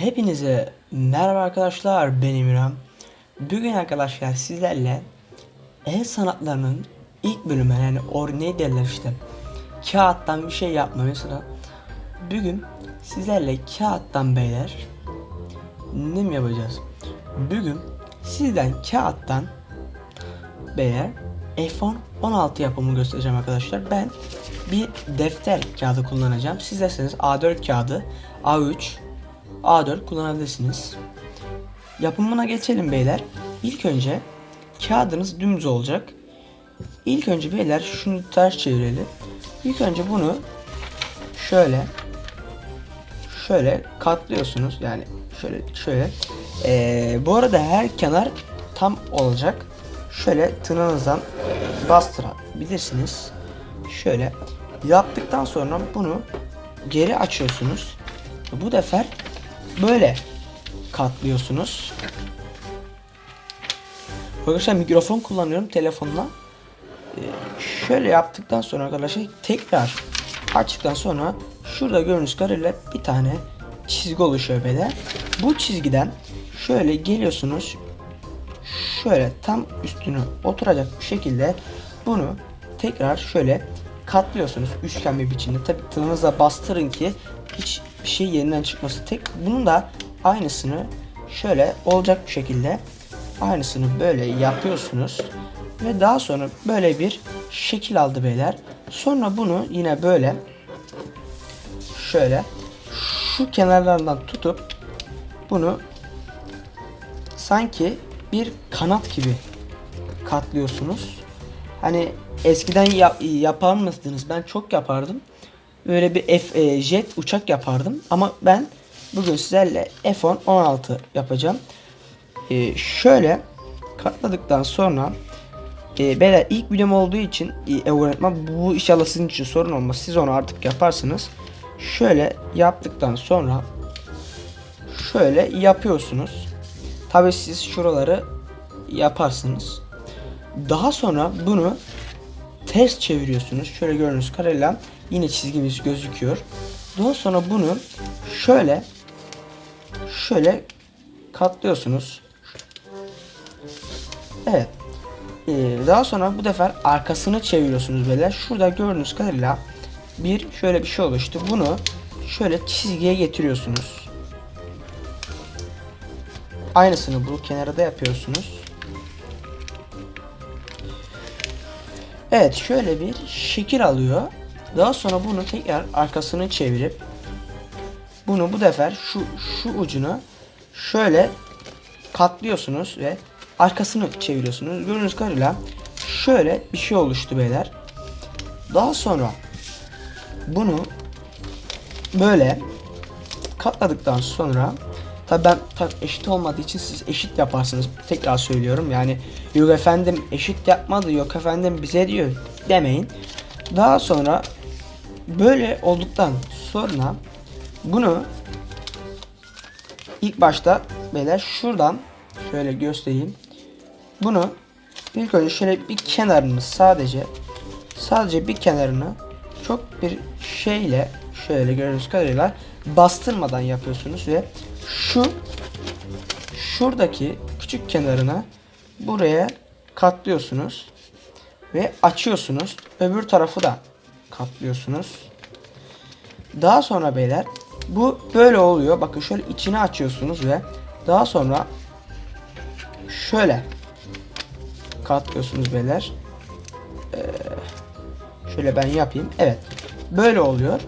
Hepinize merhaba arkadaşlar ben İmran. Bugün arkadaşlar sizlerle el sanatlarının ilk bölümü yani or ne derler işte kağıttan bir şey yapma mesela. Bugün sizlerle kağıttan beyler ne mi yapacağız? Bugün sizden kağıttan beyler iPhone 16 yapımını göstereceğim arkadaşlar. Ben bir defter kağıdı kullanacağım. Siz derseniz A4 kağıdı, A3, A4 kullanabilirsiniz. Yapımına geçelim beyler. İlk önce kağıdınız dümdüz olacak. İlk önce beyler şunu ters çevirelim. İlk önce bunu şöyle şöyle katlıyorsunuz. Yani şöyle şöyle. Ee, bu arada her kenar tam olacak. Şöyle tırnağınızdan bastırabilirsiniz. Şöyle yaptıktan sonra bunu geri açıyorsunuz. Bu defa böyle katlıyorsunuz. Arkadaşlar mikrofon kullanıyorum telefonla. Ee, şöyle yaptıktan sonra arkadaşlar tekrar açtıktan sonra şurada gördüğünüz kadarıyla bir tane çizgi oluşuyor böyle. Bu çizgiden şöyle geliyorsunuz. Şöyle tam üstüne oturacak bir şekilde bunu tekrar şöyle katlıyorsunuz üçgen bir biçimde. Tabi tırnağınızla bastırın ki hiç bir şey yerinden çıkması. Tek bunun da aynısını şöyle olacak bir şekilde aynısını böyle yapıyorsunuz ve daha sonra böyle bir şekil aldı beyler. Sonra bunu yine böyle şöyle şu kenarlardan tutup bunu sanki bir kanat gibi katlıyorsunuz. Hani eskiden yap, yapar mısınız? Ben çok yapardım. Böyle bir F, e, jet uçak yapardım. Ama ben bugün sizlerle F-10 16 yapacağım. E, şöyle katladıktan sonra e, beyler ilk videom olduğu için e, öğretmen bu inşallah sizin için sorun olmaz. Siz onu artık yaparsınız. Şöyle yaptıktan sonra şöyle yapıyorsunuz. Tabi siz şuraları yaparsınız. Daha sonra bunu ters çeviriyorsunuz. Şöyle gördüğünüz kadarıyla yine çizgimiz gözüküyor. Daha sonra bunu şöyle şöyle katlıyorsunuz. Evet. Ee, daha sonra bu defa arkasını çeviriyorsunuz böyle. Şurada gördüğünüz kadarıyla bir şöyle bir şey oluştu. Bunu şöyle çizgiye getiriyorsunuz. Aynısını bu kenara da yapıyorsunuz. Evet şöyle bir şekil alıyor. Daha sonra bunu tekrar arkasını çevirip bunu bu defa şu şu ucunu şöyle katlıyorsunuz ve arkasını çeviriyorsunuz. Gördüğünüz kadarıyla şöyle bir şey oluştu beyler. Daha sonra bunu böyle katladıktan sonra tabi ben tam eşit olmadığı için siz eşit yaparsınız. Tekrar söylüyorum yani yok efendim eşit yapmadı yok efendim bize diyor demeyin. Daha sonra böyle olduktan sonra bunu ilk başta beyler şuradan şöyle göstereyim. Bunu ilk önce şöyle bir kenarını sadece sadece bir kenarını çok bir şeyle şöyle gördüğünüz kadarıyla bastırmadan yapıyorsunuz ve şu şuradaki küçük kenarına buraya katlıyorsunuz ve açıyorsunuz. Öbür tarafı da katlıyorsunuz. Daha sonra beyler bu böyle oluyor. Bakın şöyle içini açıyorsunuz ve daha sonra şöyle katlıyorsunuz beyler. Ee, şöyle ben yapayım. Evet. Böyle oluyor.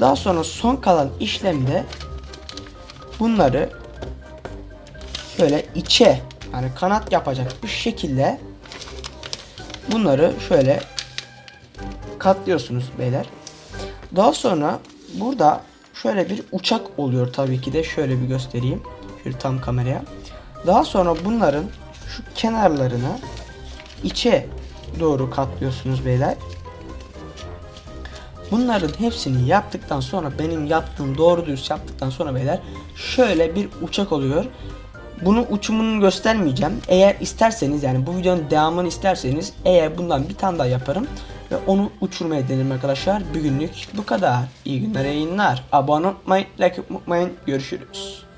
Daha sonra son kalan işlemde bunları şöyle içe yani kanat yapacak bir şekilde bunları şöyle katlıyorsunuz beyler. Daha sonra burada şöyle bir uçak oluyor tabii ki de şöyle bir göstereyim. Şöyle tam kameraya. Daha sonra bunların şu kenarlarını içe doğru katlıyorsunuz beyler. Bunların hepsini yaptıktan sonra benim yaptığım doğru dürüst yaptıktan sonra beyler şöyle bir uçak oluyor. Bunu uçumunu göstermeyeceğim. Eğer isterseniz yani bu videonun devamını isterseniz eğer bundan bir tane daha yaparım ve onu uçurmaya denerim arkadaşlar. Bugünlük bu kadar. İyi günler yayınlar. Abone olmayı, like unutmayın. Görüşürüz.